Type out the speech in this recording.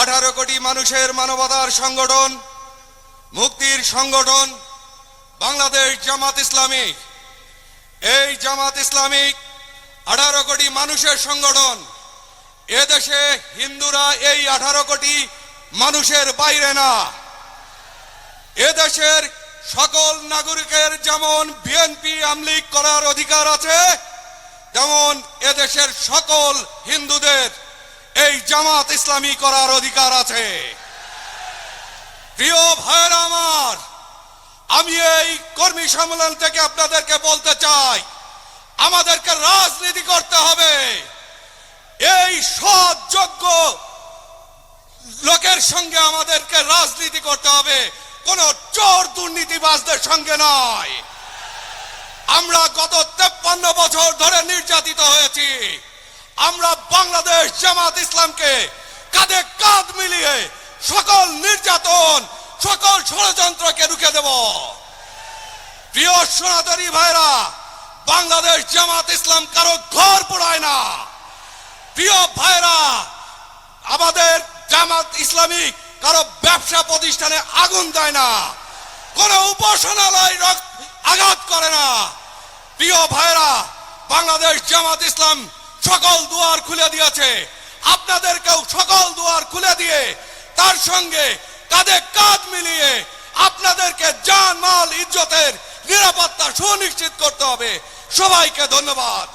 আঠারো কোটি মানুষের মানবতার সংগঠন, মুক্তির সংগঠন, বাংলাদেশ জামাত ইসলামিক। এই জামাত ইসলামিক আঠারো কোটি মানুষের সংগঠন। এদেশে হিন্দুরা এই আঠারো কোটি মানুষের বাইরে না। এদেশের সকল নাগরিকের যেমন বিএনপি আমলিক করার অধিকার আছে, তেমন এদেশের সকল হিন্দুদের জামাত ইসলামী করার অধিকার আছে। প্রিয় ভাইয়ের আমার, আমি এই কর্মী সম্মেলন থেকে আপনাদেরকে বলতে চাই, আমাদেরকে রাজনীতি করতে হবে। এই সৎ যোগ্য লোকের সঙ্গে আমাদেরকে রাজনীতি করতে হবে। কোন চোর দুর্নীতিবাজদের সঙ্গে নয়। আমরা গত তেপ্পান্ন বছর ধরে নির্যাতিত হয়েছি। আমরা বাংলাদেশ জামাত ইসলামকে কাঁধে কাঁধ মিলিয়ে সকল নির্যাতন, সকল ষড়যন্ত্রকে রুখে দেব। প্রিয় সনাতনী ভাইরা, বাংলাদেশ জামাত ইসলাম কারও ঘর পড়ায় না। প্রিয় ভাইরা, আমাদের জামাত ইসলামিক কারও ব্যবসা প্রতিষ্ঠানে আগুন দেয় না, কোন উপাসনালয় আঘাত করে না। প্রিয় ভাইরা, বাংলাদেশ জামাত ইসলাম সকল দুয়ার খুলে দিয়েছে। আপনাদেরকেও সকল দুয়ার খুলে দিয়ে তার সঙ্গে কাঁধে কাঁধ মিলিয়ে আপনাদেরকে জান মাল ইজ্জতের নিরাপত্তা সুনিশ্চিত করতে হবে। সবাইকে ধন্যবাদ।